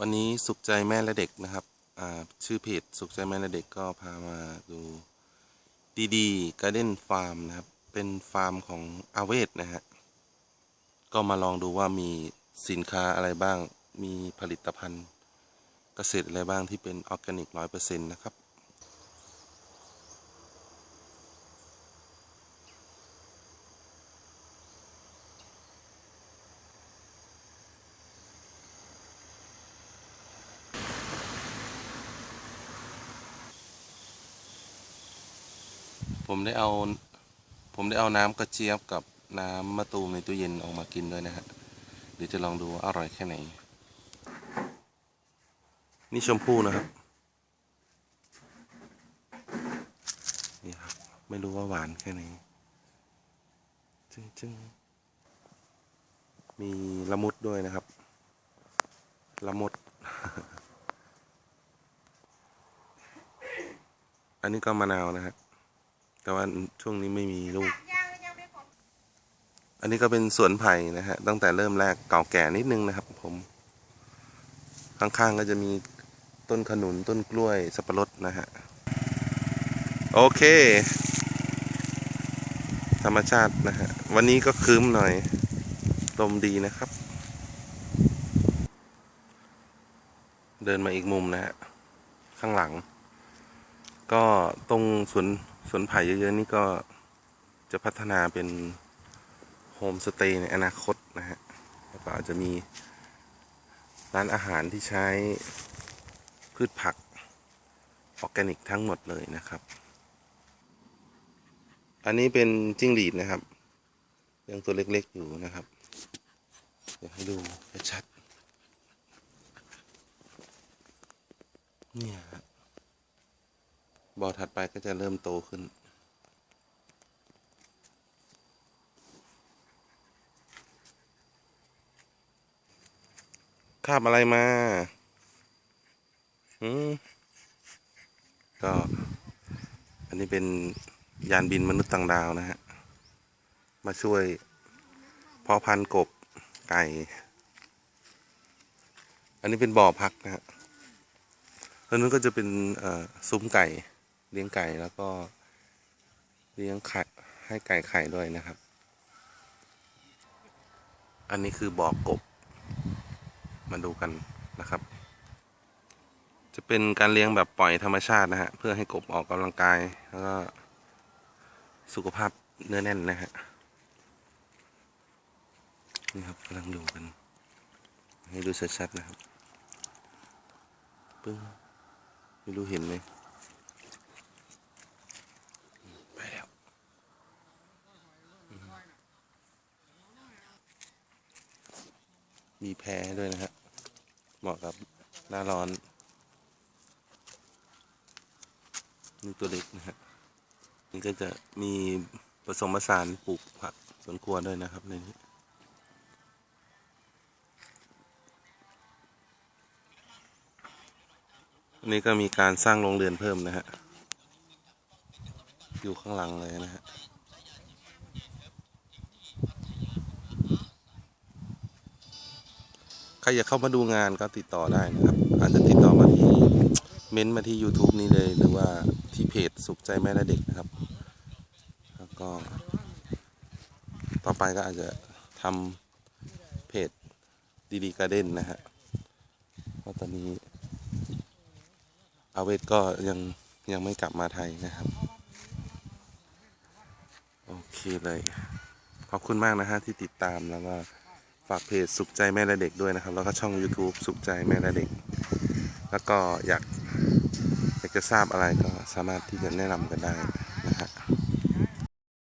วันนี้สุขใจแม่และเด็กนะครับชื่อเพจสุขใจแม่และเด็กก็พามาดูดีดีการ์เด้นฟาร์มนะครับ เป็นฟาร์มของอาเวศนะฮะ ก็มาลองดูว่ามีสินค้าอะไรบ้าง มีผลิตภัณฑ์เกษตรอะไรบ้างที่เป็นออร์แกนิกร้อยเปอร์เซ็นต์นะครับ ผมได้เอา ผมได้เอาน้ำกระเจี๊ยบกับน้ำมะตูมในตู้เย็นออกมากินด้วยนะฮะ เดี๋ยวจะลองดูว่าอร่อยแค่ไหน นี่ชมพู่นะครับ นี่ครับ ไม่รู้ว่าหวานแค่ไหนจึงจึงมีละมุดด้วยนะครับ ละมุด อันนี้ก็มะนาวนะฮะ แต่ว่าช่วงนี้ไม่มีลูก อันนี้ก็เป็นสวนไผ่นะฮะ ตั้งแต่เริ่มแรกเก่าแก่นิดนึงนะครับ ผม ข้างๆก็จะมีต้นขนุนต้นกล้วยสับปะรดนะฮะ โอเค ธรรมชาตินะฮะ วันนี้ก็คืมหน่อย ลมดีนะครับ เดินมาอีกมุมนะฮะ ข้างหลัง ก็ตรงสวน สวนไผ่เยอะๆนี่ก็จะพัฒนาเป็นโฮมสเตย์ในอนาคตนะฮะแล้วก็อาจจะมีร้านอาหารที่ใช้พืชผักออร์แกนิกทั้งหมดเลยนะครับ อันนี้เป็นจิ้งหรีดนะครับ ยังตัวเล็กๆอยู่นะครับ เดี๋ยวให้ดูชัด เนี่ย บ่อถัดไปก็จะเริ่มโตขึ้น คาบอะไรมา อืม ก็ อันนี้เป็นยานบินมนุษย์ต่างดาวนะฮะ มาช่วยพาะพันกบไก่ อันนี้เป็นบ่อพักนะฮะแล้วนู้นก็จะเป็นซุ้มไก่ เลี้ยงไก่แล้วก็เลี้ยงไข่ให้ไก่ไข่ด้วยนะครับ อันนี้คือบ่อกบ มาดูกันนะครับ จะเป็นการเลี้ยงแบบปล่อยธรรมชาตินะฮะ เพื่อให้กบออกกำลังกาย แล้วก็สุขภาพเนื้อแน่นนะฮะ นี่ครับกำลังดูกัน ให้ดูชัดๆนะครับ ปึ้งไม่รู้เห็นไหม ไปแล้วอืม มีแพรด้วยนะฮะเหมาะกับหน้าร้อนนี่ตัวเล็กนะฮะนี่ก็จะมีผสมผสานปลูกผักสวนครัวด้วยนะครับในนี้อันนี้ก็มีการสร้างโรงเรือนเพิ่มนะฮะอยู่ข้างหลังเลยนะฮะ ใครอยากเข้ามาดูงานก็ติดต่อได้นะครับ อาจจะติดต่อมาที่เม้นต์มาที่ YouTube นี้เลย หรือว่าที่เพจสุขใจแม่และเด็กนะครับ แล้วก็ ต่อไปก็อาจจะทำเพจดีดีการ์เด้นนะฮะเพราะตอนนี้อาเวทก็ยังยังไม่กลับมาไทยนะครับ โอเคเลย ขอบคุณมากนะฮะที่ติดตามแล้วก็ ฝากเพจสุขใจแม่และเด็กด้วยนะครับ แล้วก็ช่อง YouTube สุขใจแม่และเด็ก แล้วก็อยากอยากจะทราบอะไรก็สามารถที่จะแนะนำกันได้